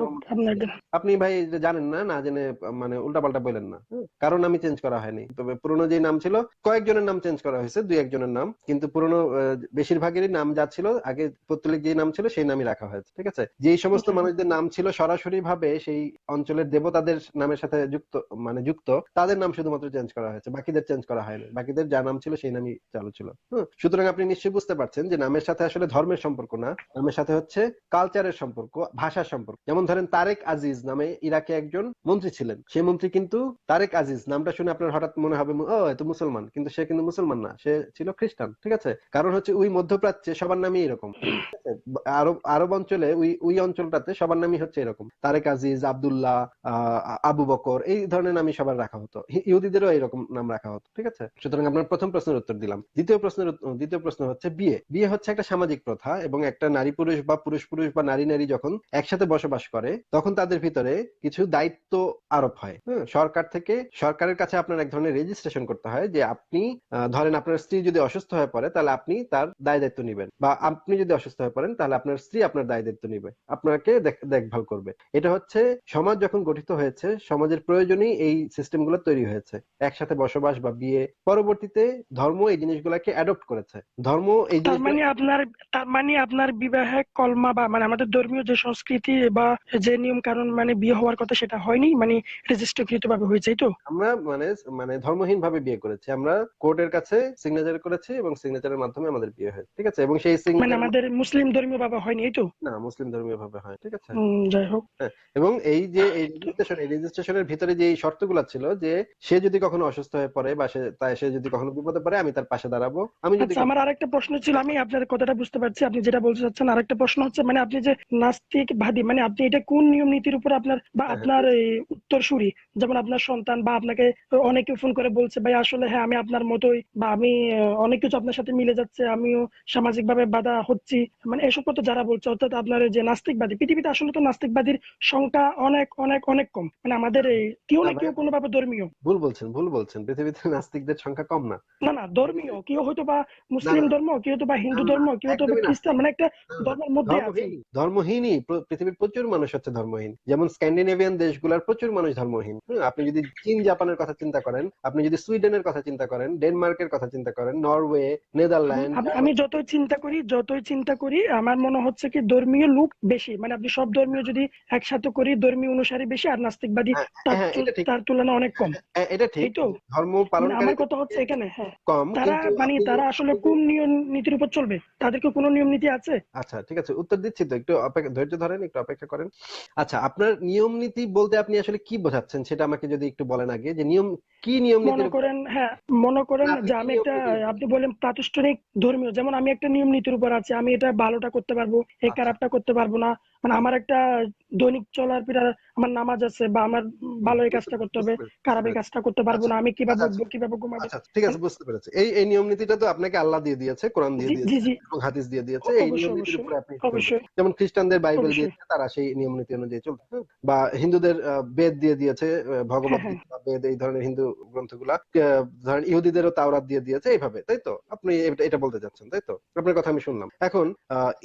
আপনি ভাই জানেন না? না জেনে মানে উল্টাপাল্টা বলেন না। হুম? কারও নামই চেঞ্জ করা হয়নি। তবে পুরনো যে নাম ছিল কয়েকজনের নাম চেঞ্জ করা হয়েছে দুই একজনের নাম। কিন্তু পুরনো বেশিরভাগেরই নাম যা ছিল আগে পত্তলিক যে নাম ছিল সেই নামই রাখা হয়েছে। ঠিক আছে? যেই সমস্ত আচ্ছা। মানুষদের নাম ছিল সরাসরি ভাবে সেই অঞ্চলের দেবতাদের নামের সাথে যুক্ত মানে যুক্ত তাদের নাম শুধুমাত্র চেঞ্জ করা হয়েছে। বাকিদের চেঞ্জ করা হয়নি। বাকিদের যা নাম ছিল সেই নামই চালু ছিল। সুতরাং আপনি নিশ্চয়ই বুঝতে পারছেন যে নামের সাথে আসলে ধর্মের সম্পর্ক না, নামের সাথে হচ্ছে কালচারের সম্পর্ক, ভাষার সম্পর্ক। যেমন ধরেন তারেক আজিজ নামে ইরাকে একজন মন্ত্রী ছিলেন। সেই মন্ত্রী কিন্তু তারেক আজিজ, নামটা শুনে আপনার হঠাৎ মনে হবে, ও এত মুসলমান, কিন্তু সে কিন্তু মুসলমান না, সে ছিল খ্রিস্টান, ঠিক আছে? কারণ হচ্ছে ওই মধ্যপ্রাচ্যে সবার নামই এরকম। আরব আরব অঞ্চলে ওই ওই অঞ্চলটাতে সবার নামই হচ্ছে এরকম। তারেক আজিজ, আব্দুল্লাহ আবু বকর, এই ধরনের নামই সবার রাখা হতো। ইহুদিদেরও এরকম নাম রাখা হতো, ঠিক আছে? সুতরাং আপনার প্রথম প্রশ্নের উত্তর দিলাম। দ্বিতীয় প্রশ্নের দ্বিতীয় প্রশ্ন হচ্ছে বিয়ে। বিয়ে হচ্ছে একটা সামাজিক প্রথা এবং একটা নারী পুরুষ বা পুরুষ পুরুষ বা নারী নারী যখন একসাথে বসবাস করে, তখন তাদের ভিতরে কিছু দায়িত্ব আরোপ হয়। সরকার থেকে, সরকারের কাছে আপনার এক ধরনের রেজিস্ট্রেশন করতে হয় যে আপনি ধরেন আপনার স্ত্রী যদি অসুস্থ হয়ে পড়ে, তাহলে আপনি তার দায় দায়িত্ব নেবেন। বা আপনি যদি অসুস্থ হয়ে পড়েন, তাহলে আপনার স্ত্রী আপনার দায় দায়িত্ব নেবে। আপনাকে দেখ- দেখভাল করবে। এটা হচ্ছে সমাজ যখন গঠিত হয়েছে, সমাজের প্রয়োজনেই এই সিস্টেমগুলো তৈরি হয়েছে। একসাথে বসবাস বা বিয়ে। পরবর্তীতে ধর্ম এই জিনিসগুলোকে অ্যাডপ্ট করেছে। ধর্ম এই তার মানে আপনার তার মানে আপনার বিবাহে কলমা বা মানে আমাদের ধর্মীয় যে সংস্কৃতি বা যে নিয়ম কানুন মানে বিয়ে হওয়ার কথা সেটা হয়নি মানে রেজিস্ট্রিকৃত ভাবে হয়েছে তো? আমরা মানে মানে ধর্মহীন ভাবে বিয়ে করেছি। আমরা কোর্টের কাছে সিগনেচার করেছি এবং সিগনেচারের মাধ্যমে আমাদের বিয়ে হয় ঠিক আছে? এবং সেই মানে আমাদের মুসলিম ধর্মীয় ভাবে হয়নি এই তো? না মুসলিম ধর্মীয় ভাবে হয় ঠিক আছে? যাই হোক। এবং এই যে এই রেজিস্ট্রেশন এই রেজিস্ট্রেশনের ভিতরে যে এই শর্তগুলো ছিল যে সে যদি কখনো অসুস্থ হয়ে পড়ে বা সে তাই সে যদি কখনো বিপদে পড়ে আমি তার পাশে দাঁড়াবো। আমি যদি আচ্ছা আমার আরেকটা প্রশ্ন ছিল আমি আপনার কথাটা বুঝতে পারছি আপনি যেটা বলতে চাচ্ছেন আরেকটা প্রশ্ন হচ্ছে মানে আপনি যে নাস্তিকবাদী মানে আপনি এটা কোন নিয়ম নীতির উপর আপনার বা হ্যাঁ। আপনার উত্তরসূরি যেমন আপনার সন্তান বা আপনাকে অনেকে ফোন করে বলছে ভাই আসলে হ্যাঁ আমি আপনার মতোই বা আমি অনেক কিছু আপনার সাথে মিলে যাচ্ছে আমিও সামাজিক ভাবে বাধা হচ্ছি। মানে এসব কথা যারা বলছে অর্থাৎ আপনার যে নাস্তিকবাদী পৃথিবীতে আসলে তো নাস্তিকবাদীর সংখ্যা অনেক অনেক অনেক কম। মানে আমাদের এই কেউ না কেউ। কোনোভাবে ধর্মীয়। ভুল বলছেন ভুল বলছেন। পৃথিবীতে নাস্তিকদের সংখ্যা কম না। না না ধর্মীয় কেউ হয়তো বা মুসলিম। ধর্ম কেউ তো বা হিন্দু ধর্ম কেউ তো বা খ্রিস্টান মানে একটা ধর্মের মধ্যে আছে। ধর্মহীনই পৃথিবীর প্রচুর মানুষ হচ্ছে ধর্মহীন। যেমন স্ক্যান্ডিনেভিয়ান দেশগুলোর প্রচুর মানুষ ধর্মহীন। আপনি যদি চীন জাপানের কথা চিন্তা করেন আপনি যদি সুইডেনের কথা চিন্তা করেন ডেনমার্কের কথা চিন্তা করেন নরওয়ে নেদারল্যান্ড আমি- যতই চিন্তা করি যতই চিন্তা করি আমার মনে হচ্ছে কি ধর্মীয় লোক বেশি। মানে আপনি সব ধর্মীয় যদি একসাথে করি ধর্মীয় অনুসারী বেশি আর নাস্তিকবাদী হ্যাঁ, তার হ্যাঁ। তার তুলনায় অনেক কম। হ্যাঁ, এটা ঠিক। তো। ধর্ম পালন আমার কথা হচ্ছে এখানে কম তারা মানে তারা আসলে কোন নিয়ম নীতির উপর চলবে? তাদেরকে কোনো নিয়ম নীতি আছে? আচ্ছা ঠিক আছে। উত্তর দিচ্ছি তো একটু অপেক্ষা ধৈর্য ধরেন একটু অপেক্ষা করেন। আচ্ছা আপনার নিয়ম নীতি বলতে আপনি আসলে কি বোঝাচ্ছেন? সেটা আমাকে যদি একটু বলেন আগে যে নিয়ম কি নিয়ম মনে করেন হ্যাঁ মনে করেন যে আমি একটা আপনি বলেন প্রাতিষ্ঠানিক ধর্মীয় যেমন আমি একটা নিয়ম নীতির উপর আছি আমি এটা ভালোটা করতে পারব এই আচ্ছা। খারাপটা করতে পারব না মানে আমার একটা দৈনিক চলার ফেরার আমার নামাজ আছে বা আমার ভালো এই কাজটা করতে হবে খারাপ এই কাজটা করতে পারব না আমি কীভাবে আচ্ছা, উঠবো কীভাবে ঘুমাবো? আচ্ছা ঠিক আছে বুঝতে পেরেছি। এই এই নিয়ম নীতিটা তো আপনাকে আল্লাহ দিয়ে দিয়েছে কোরআন দিয়ে দিয়েছে জি জি। এবং হাদিস দিয়ে দিয়েছে এই নিয়ম নীতির উপরে আপনি অবশ্যই। যেমন খ্রিস্টানদের বাইবেল। দিয়েছে তারা সেই নিয়ম নীতি অনুযায়ী চলবে হ্যাঁ? বা হিন্দুদের বেদ দিয়ে দিয়েছে ভগবত হ্যাঁ, বেদ এই ধরনের হিন্দু গ্রন্থগুলা ধরেন ইহুদিদেরও তাওরাত দিয়ে দিয়েছে এইভাবে তাই তো? আপনি এটা- বলতে চাচ্ছেন তাই তো? আপনার কথা আমি শুনলাম। এখন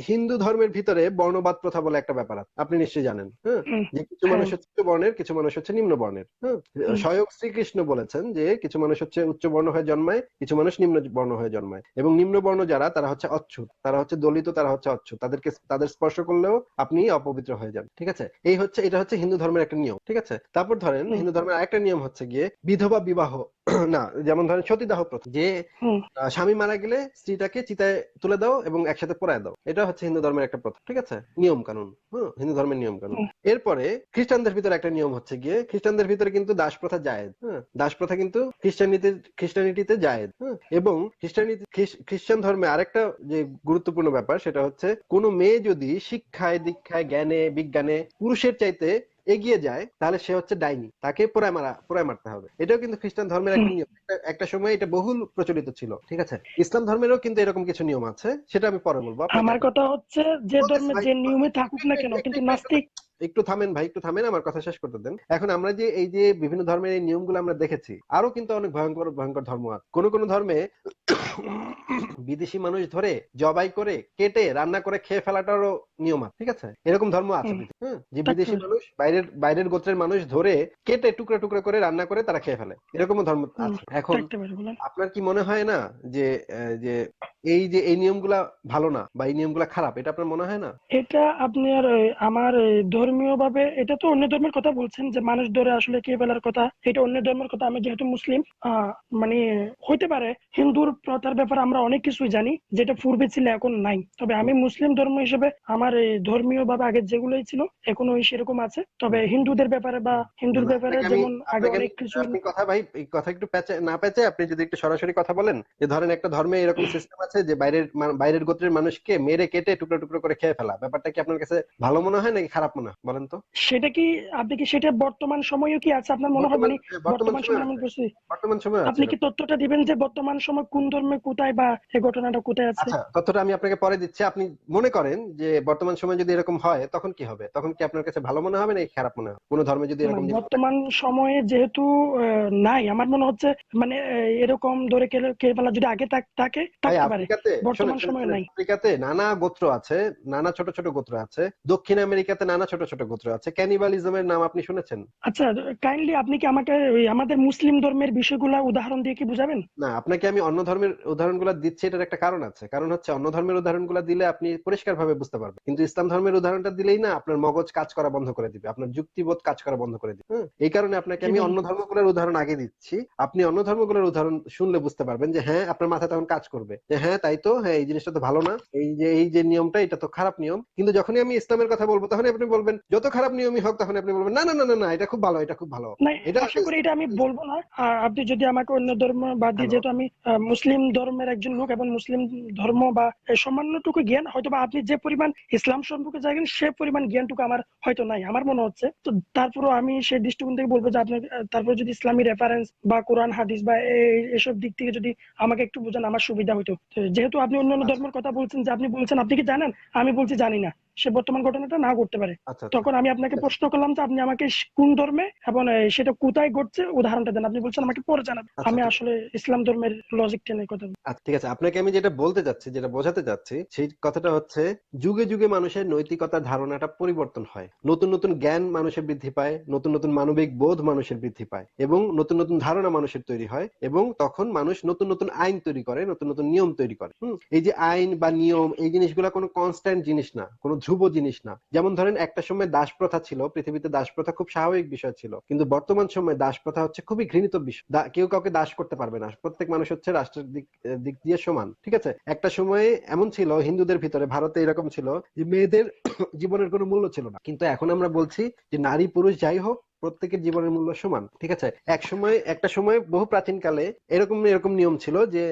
হিন্দু ধর্মের ভিতরে বর্ণবাদ প্রথা বলে একটা ব্যাপার আছে। আপনি নিশ্চয়ই জানেন হ্যাঁ? যে কিছু মানুষ হচ্ছে উচ্চ বর্ণের কিছু মানুষ হচ্ছে নিম্ন বর্ণের হ্যাঁ? স্বয়ং শ্রীকৃষ্ণ বলেছেন যে কিছু মানুষ হচ্ছে উচ্চ বর্ণ হয়ে জন্মায় কিছু মানুষ নিম্ন বর্ণ হয়ে জন্মায়। এবং নিম্ন বর্ণ যারা তারা হচ্ছে অচ্ছুত তারা হচ্ছে দলিত তারা হচ্ছে অচ্ছুত। তাদেরকে তাদের স্পর্শ করলেও আপনি অপবিত্র হয়ে যান ঠিক আছে? এই হচ্ছে এটা হচ্ছে হিন্দু ধর্মের একটা নিয়ম ঠিক আছে? তারপর ধরেন হিন্দু ধর্মের আরেকটা নিয়ম হচ্ছে গিয়ে বিধবা বিবাহ না যেমন ধরেন সতীদাহ প্রথা যে স্বামী মারা গেলে স্ত্রীটাকে চিতায় তুলে দাও এবং একসাথে পড়ায় দাও। এটা হচ্ছে হিন্দু ধর্মের একটা প্রথা ঠিক আছে? নিয়ম কানুন। হ্যাঁ হিন্দু ধর্মের নিয়ম কানুন। এরপরে খ্রিস্টানদের ভিতরে একটা নিয়ম হচ্ছে গিয়ে খ্রিস্টানদের ভিতরে কিন্তু দাস প্রথা জায়েজ হ্যাঁ দাস প্রথা কিন্তু খ্রিস্টানিতে খ্রিস্টানিটিতে জায়েজ হ্যাঁ এবং খ্রিস্টানিতে খ্রিস্টান ধর্মে আরেকটা যে গুরুত্বপূর্ণ ব্যাপার সেটা হচ্ছে কোনো মেয়ে যদি শিক্ষায় দীক্ষায় জ্ঞানে বিজ্ঞানে পুরুষের চাইতে এগিয়ে যায় তাহলে সে হচ্ছে ডাইনি। তাকে পোড়ায় মারা পোড়ায় মারতে হবে। এটাও কিন্তু খ্রিস্টান ধর্মের একটা নিয়ম। একটা- সময় এটা বহুল প্রচলিত ছিল ঠিক আছে? ইসলাম ধর্মেরও কিন্তু এরকম কিছু নিয়ম আছে সেটা আমি পরে বলব। আমার কথা হচ্ছে যে ধর্মের ধর্মে যে নিয়মে থাকুক না কেন কিন্তু নাস্তিক একটু থামেন ভাই একটু থামেন আমার কথা শেষ করতে দেন। এখন আমরা যে এই যে বিভিন্ন ধর্মের এই নিয়মগুলো আমরা দেখেছি আরও কিন্তু অনেক ভয়ঙ্কর ভয়ঙ্কর ধর্ম আছে। কোন কোন ধর্মে বিদেশি মানুষ ধরে জবাই করে কেটে রান্না করে খেয়ে ফেলাটারও নিয়ম আছে ঠিক আছে? এরকম ধর্ম আছে? যে বিদেশি মানুষ বাইরের বাইরের গোত্রের মানুষ ধরে কেটে টুকরা টুকরা করে রান্না করে তারা খেয়ে ফেলে। এরকমও ধর্ম আছে। এখন আপনার কি মনে হয় না যে যে এই যে এই নিয়মগুলা ভালো না বা এই নিয়মগুলা খারাপ এটা আপনার মনে হয় না? এটা আপনি আর আমার ধর্মীয় ভাবে এটা তো অন্য ধর্মের কথা বলছেন যে মানুষ ধরে আসলে কে ফেলার কথা এটা অন্য ধর্মের কথা। আমি যেহেতু মুসলিম মানে হইতে পারে হিন্দুর প্রথার ব্যাপারে আমরা অনেক কিছুই জানি যেটা পূর্বে ছিল এখন নাই। তবে আমি মুসলিম ধর্ম হিসেবে আমার এই ধর্মীয় ভাবে আগে যেগুলোই ছিল এখনও ওই সেরকম আছে। তবে হিন্দুদের ব্যাপারে বা হিন্দুর ব্যাপারে যেমন আগে অনেক কিছু আপনি কথা ভাই এই কথা একটু প্যাচে না প্যাচে আপনি যদি একটু সরাসরি কথা বলেন যে ধরেন একটা ধর্মে এরকম সিস্টেম আছে যে বাইরের বাইরের গোত্রের মানুষকে মেরে কেটে টুকরো টুকরো করে খেয়ে ফেলা। ব্যাপারটা কি আপনার কাছে ভালো মনে হয় নাকি খারাপ মনে হয়? বলেন তো? সেটা কি আপনি কি সেটা বর্তমান সময়েও কি আছে? আপনার মনে হয় মানে বর্তমান- সময় সময় আমি। বলছি বর্তমান সময় আপনি কি তথ্যটা দিবেন যে বর্তমান সময় কোন ধর্মে কোথায় বা এই ঘটনাটা কোথায় আছে? আচ্ছা তথ্যটা আমি আপনাকে পরে দিচ্ছি। আপনি মনে করেন যে বর্তমান সময় যদি এরকম হয় তখন কি হবে? তখন কি আপনার কাছে ভালো মনে হবে নাকি খারাপ মনে হবে? কোন ধর্মে যদি এরকম বর্তমান সময়ে যেহেতু নাই আমার মনে হচ্ছে মানে এরকম ধরে কেলে কে বলা যদি আগে থাক- থাকে থাকতে পারে। বর্তমান সময়ে নাই। আফ্রিকাতে নানা গোত্র আছে নানা ছোট ছোট গোত্র আছে। দক্ষিণ আমেরিকাতে নানা ছোট ছোট গোত্র আছে। ক্যানিবালিজমের নাম আপনি শুনেছেন? আচ্ছা কাইন্ডলি আপনি কি আমাকে ওই আমাদের মুসলিম ধর্মের বিষয়গুলা উদাহরণ দিয়ে কি বুঝাবেন? না আপনাকে আমি অন্য ধর্মের উদাহরণগুলো দিচ্ছি এটার একটা কারণ আছে। কারণ হচ্ছে অন্য ধর্মের উদাহরণগুলো দিলে আপনি পরিষ্কার ভাবে বুঝতে পারবেন। কিন্তু ইসলাম ধর্মের উদাহরণটা দিলেই না আপনার মগজ কাজ করা বন্ধ করে দিবে আপনার যুক্তিবোধ কাজ করা বন্ধ করে দিবে? এই কারণে আপনাকে আমি অন্য ধর্মগুলোর উদাহরণ আগে দিচ্ছি। আপনি অন্য ধর্মগুলোর উদাহরণ শুনলে বুঝতে পারবেন যে হ্যাঁ আপনার মাথায় তখন কাজ করবে। যে হ্যাঁ তাই তো হ্যাঁ এই জিনিসটা তো ভালো না। এই যে এই যে নিয়মটা এটা তো খারাপ নিয়ম। কিন্তু যখনই আমি ইসলামের কথা বলব তখন আপনি বলবেন যত খারাপ নিয়মই হোক তখন আপনি বলবেন না না না না না এটা খুব ভালো এটা খুব ভালো। এটা আশা করি এটা আমি বলব না। আর আপনি যদি আমাকে অন্য ধর্ম বাদ দিয়ে যেহেতু আমি মুসলিম ধর্মের একজন লোক এবং মুসলিম ধর্ম বা সামান্যটুকু জ্ঞান হয়তো বা আপনি যে পরিমাণ ইসলাম সম্পর্কে জানেন সে পরিমাণ জ্ঞানটুকু আমার হয়তো নাই আমার মনে হচ্ছে। তো তারপরও আমি সেই দৃষ্টিকোণ থেকে বলব যে আপনার আহ, তারপর যদি ইসলামী রেফারেন্স বা কোরআন হাদিস বা এসব দিক থেকে যদি আমাকে একটু বোঝান আমার সুবিধা হতো যেহেতু আপনি অন্যান্য আচ্ছা। ধর্মের কথা বলছেন যে আপনি বলছেন আপনি কি জানেন? আমি বলছি জানি না। সে বর্তমান ঘটনাটা না ঘটতে পারে। আচ্ছা আচ্ছা। তখন আমি আপনাকে প্রশ্ন করলাম যে আপনি আমাকে কোন ধর্মে এবং সেটা কোথায় ঘটছে উদাহরণটা দেন। আপনি বলছেন আমাকে পরে জানাবেন। আচ্ছা, আমি আসলে ইসলাম ধর্মের লজিক টেনে কথা আচ্ছা ঠিক আছে। আপনাকে আমি যেটা বলতে যাচ্ছি যেটা বোঝাতে যাচ্ছি সেই কথাটা হচ্ছে যুগে যুগে মানুষের নৈতিকতার ধারণাটা পরিবর্তন হয়। নতুন নতুন জ্ঞান মানুষের বৃদ্ধি পায় নতুন নতুন মানবিক বোধ মানুষের বৃদ্ধি পায় এবং নতুন নতুন ধারণা মানুষের তৈরি হয় এবং তখন মানুষ নতুন নতুন আইন তৈরি করে নতুন নতুন নিয়ম তৈরি করে। হুম, এই যে আইন বা নিয়ম এই জিনিসগুলো কোনো কনস্ট্যান্ট জিনিস না। কোনো ধ্রুব জিনিস না। যেমন ধরেন, একটা সময় দাস প্রথা ছিল, পৃথিবীতে দাস প্রথা খুব স্বাভাবিক বিষয় ছিল। কিন্তু বর্তমান সময়ে দাস প্রথা হচ্ছে খুবই ঘৃণিত বিষয়। কেউ কাউকে দাস করতে পারবে না। প্রত্যেক মানুষ হচ্ছে রাষ্ট্রের দিক দিক দিয়ে সমান, ঠিক আছে? একটা সময়ে এমন ছিল, হিন্দুদের ভিতরে, ভারতে এরকম ছিল যে মেয়েদের জীবনের কোনো মূল্য ছিল না। কিন্তু এখন আমরা বলছি যে নারী পুরুষ যাই হোক প্রত্যেকের জীবনের মূল্য সমান, ঠিক আছে? এক সময়, একটা সময় বহু প্রাচীন কালে এরকম এরকম নিয়ম ছিল যে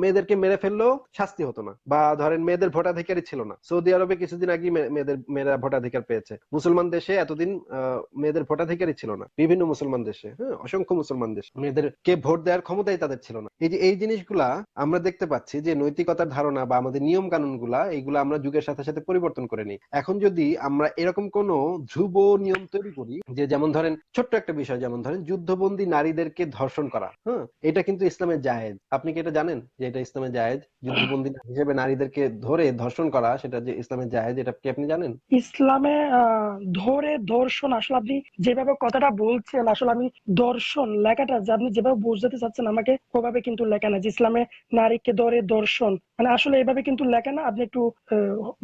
মেয়েদেরকে মেরে ফেললেও শাস্তি হতো না বা ধরেন মেয়েদের ভোটাধিকারই ছিল না। সৌদি আরবে কিছুদিন আগে মেয়েদের, মেয়েরা ভোটাধিকার পেয়েছে। মুসলমান দেশে এতদিন মেয়েদের ভোটাধিকারই ছিল না। বিভিন্ন মুসলমান দেশে হ্যাঁ অসংখ্য মুসলমান দেশ। মেয়েদেরকে ভোট দেওয়ার ক্ষমতাই তাদের ছিল না। এই যে, এই জিনিসগুলা আমরা দেখতে পাচ্ছি যে, নৈতিকতার ধারণা বা আমাদের নিয়ম কানুনগুলা এইগুলা আমরা যুগের সাথে সাথে পরিবর্তন করে নিই। এখন যদি আমরা এরকম কোন ধ্রুব নিয়ম তৈরি করি, যে যেমন ধরেন ছোট্ট একটা বিষয় যেমন ধরেন যুদ্ধবন্দী নারীদেরকে ধর্ষণ করা। হ্যাঁ এটা কিন্তু ইসলামের জায়েজ। আপনি কি এটা জানেন যে এটা ইসলামের জায়েজ? যুদ্ধবন্দী হিসেবে নারীদেরকে ধরে ধর্ষণ করা সেটা যে ইসলামের জায়েজ এটা কি আপনি জানেন? ইসলামে ধরে দর্শন আসলে আপনি যেভাবে কথাটা বলছেন আসলে আমি দর্শন লেখাটা যে আপনি যেভাবে বুঝতে চাচ্ছেন আমাকে ওভাবে কিন্তু লেখা না যে ইসলামে নারীকে ধরে দর্শন মানে আসলে এভাবে কিন্তু লেখা না আপনি একটু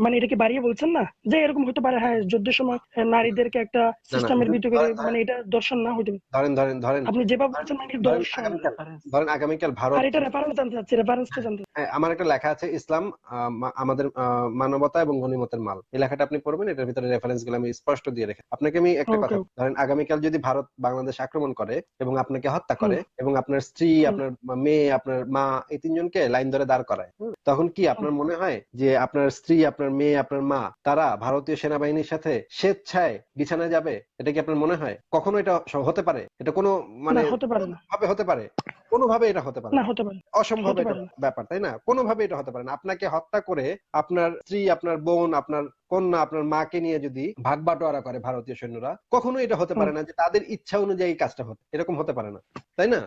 মানে এটাকে বাড়িয়ে বলছেন না? যে এরকম হতে পারে হ্যাঁ যুদ্ধের সময় নারীদেরকে একটা সিস্টেমের ভিতরে মানে এটা দর্শন না হইতে ধরেন ধরেন ধরেন। আপনি যেভাবে বলছেন মানে দর্শন। ধরেন আগামীকাল ভারত আর এটা রেফারেন্স জানতে চাচ্ছি রেফারেন্সটা জানতে হ্যাঁ, আমার একটা লেখা আছে ইসলাম আমাদের মানবতা এবং গণিমতের মাল। এই লেখাটা আপনি পড়বেন এটার ভিতরে রেফারেন্সগুলো আমি স্পষ্ট দিয়ে রেখে আপনাকে আমি একটা কথা. ধরেন আগামীকাল যদি ভারত বাংলাদেশ আক্রমণ করে এবং আপনাকে হত্যা করে এবং আপনার স্ত্রী আপনার মেয়ে আপনার মা এই তিনজনকে লাইন ধরে দাঁড় করায় তখন কি আপনার মনে হয় যে আপনার স্ত্রী আপনার মেয়ে আপনার মা তারা ভারতীয় সেনাবাহিনীর সাথে স্বেচ্ছায় বিছানায় যাবে? এটা কি আপনার মনে হয়? কখনো এটা হতে পারে? এটা কোনো মানে হতে পারে না। ভাবে হতে পারে? কোনোভাবে এটা হতে পারে না। হতে পারে অসম্ভব এটা ব্যাপার তাই না? কোনোভাবে এটা হতে পারে না। আপনাকে হত্যা করে আপনার স্ত্রী আপনার বোন আপনার কন্যা আপনার মাকে নিয়ে যদি ভাগ বাটোয়ারা করে ভারতীয় সৈন্যরা কখনো এটা হতে পারে না যে তাদের ইচ্ছা অনুযায়ী কাজটা হতে এরকম হতে পারে না তাই না?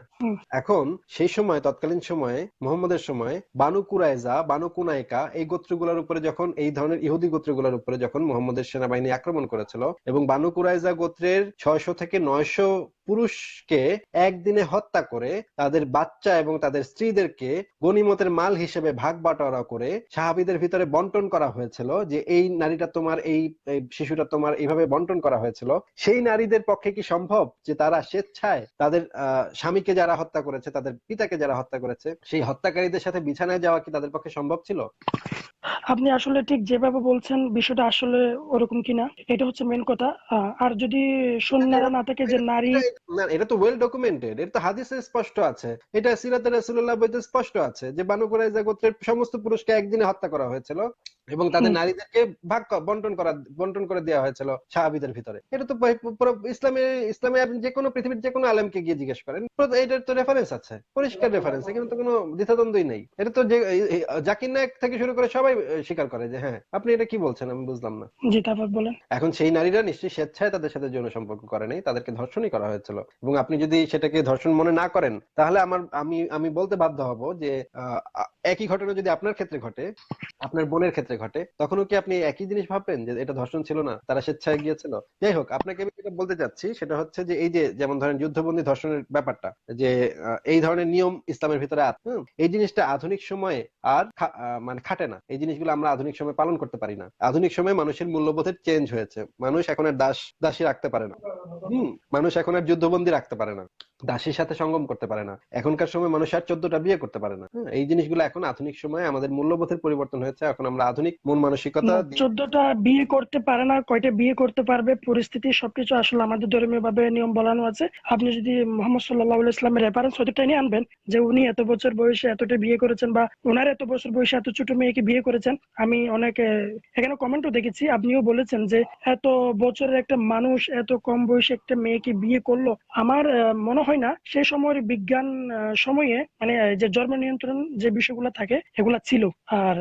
এখন সেই সময় তৎকালীন সময়ে মোহাম্মদের সময় বানু কুরাইজা বানু কুনাইকা এই গোত্রগুলোর উপরে যখন এই ধরনের ইহুদি গোত্রগুলোর উপরে যখন মোহাম্মদের সেনাবাহিনী আক্রমণ করেছিল এবং বানু কুরাইজা গোত্রের ছয়শো থেকে নয়শো পুরুষকে একদিনে হত্যা করে তাদের বাচ্চা এবং তাদের স্ত্রীদেরকে গনিমতের মাল হিসেবে ভাগ বাটোয়ারা করে সাহাবিদের ভিতরে বন্টন করা হয়েছিল যে এই নারীটা তোমার, এই শিশুটা তোমার এইভাবে বন্টন করা হয়েছিল। সেই নারীদের পক্ষে কি সম্ভব যে তারা স্বেচ্ছায় তাদের স্বামীকে যারা হত্যা করেছে, তাদের পিতাকে যারা হত্যা করেছে, সেই হত্যাকারীদের সাথে বিছানায় যাওয়া কি তাদের পক্ষে সম্ভব ছিল? আপনি আসলে ঠিক যেভাবে বলছেন বিষয়টা আসলে ওরকম কিনা এটা হচ্ছে মেন কথা। আর যদি সন্ন্যারা না থাকে যে নারী এটা- না এটা তো ওয়েল ডকুমেন্টেড এটা তো হাদিসে স্পষ্ট আছে। এটা সিরাতে রাসূলুল্লাহ বইতে স্পষ্ট আছে যে বানু কুরাইজা গোত্রের সমস্ত পুরুষকে একদিনে হত্যা করা হয়েছিল। এবং তাদের নারীদেরকে ভাগ বন্টন করা বন্টন করে দেওয়া হয়েছিল সাহাবীদের ভিতরে। এটা তো ইসলামে ইসলামে আপনি যে কোনো পৃথিবীর যে কোনো আলেমকে গিয়ে জিজ্ঞেস করেন এটার তো রেফারেন্স আছে পরিষ্কার রেফারেন্স এখানে তো কোনো দ্বিধাদ্বন্দ্বই নেই। এটা তো যে জাকির নায়ক থেকে শুরু করে সবাই স্বীকার করে যে হ্যাঁ আপনি এটা কি বলছেন আমি বুঝলাম না। জি তারপর বলেন। এখন সেই নারীরা নিশ্চয়ই স্বেচ্ছায় তাদের সাথে যৌন সম্পর্ক করে নাই তাদেরকে ধর্ষণই করা হয়েছিল। এবং আপনি যদি সেটাকে ধর্ষণ মনে না করেন তাহলে আমার আমি আমি বলতে বাধ্য হব যে একই ঘটনা যদি আপনার ক্ষেত্রে ঘটে আপনার বোনের ক্ষেত্রে ঘটে তখনও কি আপনি একই জিনিস ভাববেন যে এটা ধর্ষণ ছিল না, তারা স্বেচ্ছায় গিয়েছিল? যাই হোক, আপনাকে আমি যেটা বলতে চাচ্ছি সেটা হচ্ছে যে এই যে যেমন ধরেন যুদ্ধবন্দী ধর্ষণের ব্যাপারটা, যে এই ধরনের নিয়ম ইসলামের ভিতরে আছে এই জিনিসটা আধুনিক সময়ে আর মানে খাটে না। এই জিনিসগুলো আমরা আধুনিক সময়ে পালন করতে পারি না। আধুনিক সময়ে মানুষের মূল্যবোধের চেঞ্জ হয়েছে। মানুষ এখন আর দাস, দাসী রাখতে পারে না। হম, মানুষ এখন আর যুদ্ধবন্দী রাখতে পারে না। দাসীর সাথে সঙ্গম করতে পারে না। এখনকার সময় মানুষ আর চোদ্দটা বিয়ে করতে পারে না। হ্যাঁ, এই জিনিসগুলো এখন আধুনিক সময়ে আমাদের মূল্যবোধের পরিবর্তন হয়েছে। এখন আমরা আধুনিক মন মানসিকতা চোদ্দটা বিয়ে করতে পারে না কয়টা বিয়ে করতে পারবে পরিস্থিতি সবকিছু আসলে আমাদের ধর্মীয় ভাবে নিয়ম বলানো আছে। আপনি যদি মোহাম্মদ সাল্লাহ ইসলামের রেফারেন্স ওইটা নিয়ে আনবেন যে উনি এত বছর বয়সে এতটা বিয়ে করেছেন বা ওনার এত বছর বয়সে এত ছোট মেয়েকে বিয়ে করেছেন আমি অনেক এখানে কমেন্টও দেখেছি আপনিও বলেছেন যে এত বছরের একটা মানুষ এত কম বয়সে একটা মেয়েকে বিয়ে করল। আমার মনে হয় না সেই সময়ের বিজ্ঞান সময়ে মানে যে জন্ম নিয়ন্ত্রণ যে বিষয়গুলো থাকে এগুলা ছিল। আর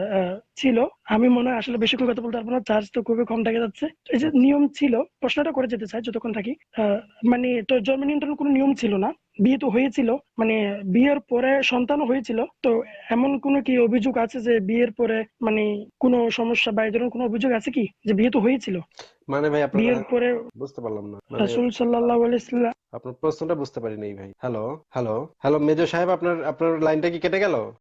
ছিল। আমি মনে হয় আসলে বেশিক্ষণ কথা বলতে পারব না চার্জ তো খুবই কম দেখা যাচ্ছে। এই যে নিয়ম ছিল প্রশ্নটা করে যেতে চাই যতক্ষণ থাকি। মানে তো জন্ম নিয়ন্ত্রণ কোনো নিয়ম ছিল না। বিয়ে তো হয়েছিল মানে বিয়ের পরে সন্তানও হয়েছিল। তো এমন কোনো কি অভিযোগ আছে যে বিয়ের পরে মানে কোনো সমস্যা বা এই ধরনের কোনো অভিযোগ আছে কি? যে বিয়ে তো হয়েছিল? মানে ভাই আপনার বিয়ের পরে বুঝতে পারলাম না। মানে রাসূল সাল্লাল্লাহু আলাইহি আপনার প্রশ্নটা বুঝতে পারি নাই ভাই। হ্যালো হ্যালো হ্যালো মেজর সাহেব, আপনার আপনার লাইনটা কি কেটে গেল?